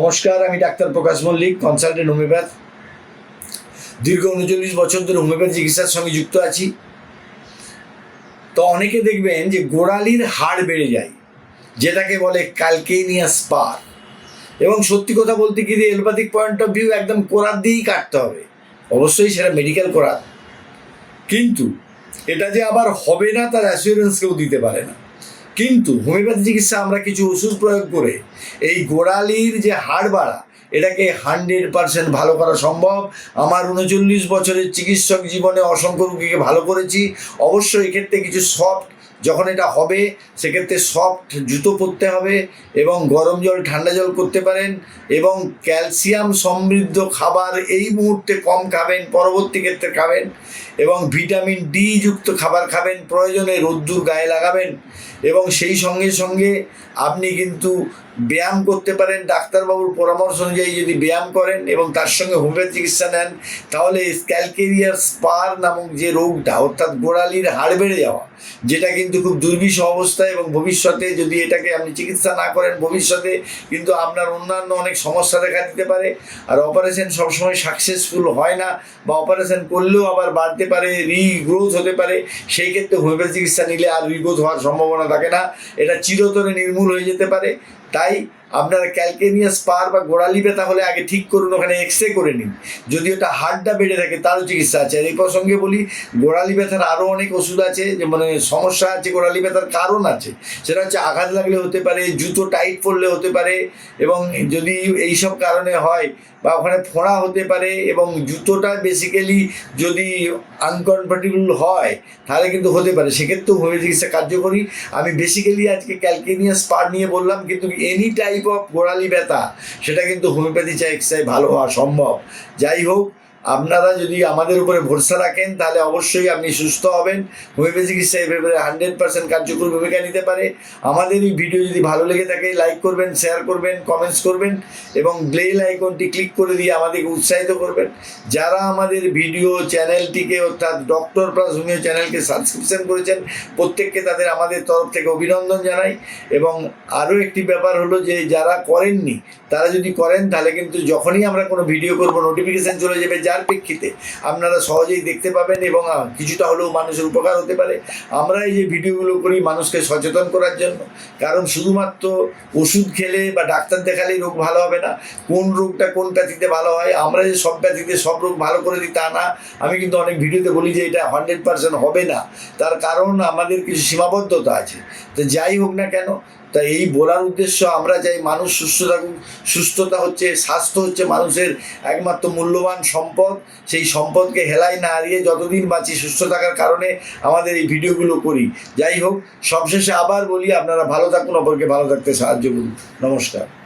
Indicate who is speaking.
Speaker 1: নমস্কার, আমি doctor Prakash Mallick, consultant homeopath. দীর্ঘ উনচল্লিশ বছর ধরে হোমিওপ্যাথ চিকিৎসার সঙ্গে যুক্ত আছি। তো অনেকে দেখবেন যে গোড়ালির হাড় বেড়ে যায়, যেটাকে বলে ক্যালকেনিয়াস স্পার। এবং সত্যি কথা বলতে কি এলোপ্যাথিক পয়েন্ট অফ ভিউ একদম কোরাত দিয়েই কাটতে হবে। অবশ্যই সেটা মেডিকেল কোরাত কিন্তু এটা যে আবার হবে না, তার অ্যাসিওরেন্স কেউ দিতে পারে না। কিন্তু হোমিওপ্যাথি চিকিৎসা আমরা কিছু ওষুধ প্রয়োগ করে এই গোড়ালির যে হাড় বাড়া, এটাকে হান্ড্রেড পারসেন্ট ভালো করা সম্ভব। আমার উনচল্লিশ বছরের চিকিৎসক জীবনে অসংখ্য রুগীকে ভালো করেছি। অবশ্যই এক্ষেত্রে কিছু সফট যখন এটা হবে, সেক্ষেত্রে সফট জুতো পরতে হবে এবং গরম জল, ঠান্ডা জল করতে পারেন এবং ক্যালসিয়াম সমৃদ্ধ খাবার এই মুহূর্তে কম খাবেন, পরবর্তী ক্ষেত্রে খাবেন এবং ভিটামিন ডি যুক্ত খাবার খাবেন, প্রয়োজনে রোদ্দুর গায়ে লাগাবেন এবং সেই সঙ্গে সঙ্গে আপনি কিন্তু ব্যায়াম করতে পারেন। ডাক্তারবাবুর পরামর্শ অনুযায়ী যদি ব্যায়াম করেন এবং তার সঙ্গে হোমিওপ্যাথি চিকিৎসা নেন, তাহলে স্ক্যালকেরিয়ার স্পার নামক যে রোগটা, অর্থাৎ গোড়ালির হাড় বেড়ে যাওয়া, যেটা কিন্তু খুব দুর্বিষ অবস্থা এবং ভবিষ্যতে যদি এটাকে আপনি চিকিৎসা না করেন, ভবিষ্যতে কিন্তু আপনার অন্যান্য অনেক সমস্যা দেখা দিতে পারে। আর অপারেশন সবসময় সাকসেসফুল হয় না বা অপারেশন করলেও আবার বাড়তে পারে রিগ্রোথ হতে পারে। সেই ক্ষেত্রে হোমিওপ্যাথি চিকিৎসা নিলে আর রিগ্রোথ হওয়ার সম্ভাবনা থাকে না। এটা চিরতরে নির্মূল হয়ে যেতে পারে। তাই আপনার ক্যালকেনিয়াস পার বা গোড়ালি ব্যথা হলে আগে ঠিক করুন, ওখানে এক্স রে করে নিন। যদি ওটা হাড়টা বেড়ে থাকে, তারও চিকিৎসা আছে। আর এই প্রসঙ্গে বলি, গোড়ালি ব্যথার আরও অনেক ওষুধ আছে, যে মানে সমস্যা আছে, গোড়ালি ব্যথার কারণ আছে। সেটা হচ্ছে আঘাত লাগলে হতে পারে, জুতো টাইট পড়লে হতে পারে, এবং যদি এইসব কারণে হয়, বা ওখানে ফোঁড়া হতে পারে, এবং জুতোটা বেসিক্যালি যদি আনকমফর্টেবল হয়, তাহলে কিন্তু হতে পারে। সেক্ষেত্রেও হোমিও চিকিৎসা কার্যকরী। আমি বেসিক্যালি আজকে ক্যালকেনিয়াস পার নিয়ে বললাম, কিন্তু এনি টাইপ অফ গোড়ালি ব্যথা সেটা কিন্তু হোমিওপ্যাথি চিকিৎসায় ভালো হওয়া সম্ভব। যাই হোক আপনারা যদি আমাদের উপরে ভরসা রাখেন, তাহলে অবশ্যই আপনি সুস্থ হবেন। হোমিওপ্যাথি চিকিৎসা ব্যাপারে হান্ড্রেড পার্সেন্ট কার্যকরী ভূমিকা নিতে পারে। আমাদের এই ভিডিও যদি ভালো লেগে থাকে, লাইক করবেন, শেয়ার করবেন, কমেন্টস করবেন এবং বেল আইকনটি ক্লিক করে দিয়ে আমাদেরকে উৎসাহিত করবেন। যারা আমাদের ভিডিও চ্যানেলটিকে অর্থাৎ ডক্টর প্লাস হোমিও চ্যানেলকে সাবস্ক্রিপশন করেছেন, প্রত্যেককে তাদের আমাদের তরফ থেকে অভিনন্দন জানাই। এবং আরও একটি ব্যাপার হলো যে, যারা করেননি, তারা যদি করেন, তাহলে কিন্তু যখনই আমরা কোনো ভিডিও করব নোটিফিকেশান চলে যাবে। যার প্রেক্ষিতে আপনারা সহজেই দেখতে পাবেন এবং কিছুটা হলেও মানুষের উপকার হতে পারে। আমরা এই যে ভিডিওগুলো করি মানুষকে সচেতন করার জন্য। কারণ শুধুমাত্র ওষুধ খেলে বা ডাক্তার দেখালেই রোগ ভালো হবে না। কোন রোগটা কোন প্যাথিতে ভালো হয়, আমরা যে সব প্যাথিতে সব রোগ ভালো করে দিই তা না। আমি কিন্তু অনেক ভিডিওতে বলি যে এটা হান্ড্রেড পার্সেন্ট হবে না। তার কারণ আমাদের কিছু সীমাবদ্ধতা আছে। তো যাই হোক না কেন, তা এই বলার উদ্দেশ্য আমরা চাই মানুষ সুস্থ থাকুক। সুস্থতা হচ্ছে, স্বাস্থ্য হচ্ছে মানুষের একমাত্র মূল্যবান সম্পদ, সেই সম্পদকে হেলাই না হারিয়ে যতদিন বাঁচি সুস্থ থাকার কারণে আমাদের এই ভিডিওগুলো করি। যাই হোক, সবশেষে আবার বলি, আপনারা ভালো থাকুন, অপরকে ভালো থাকতে সাহায্য করুন। নমস্কার।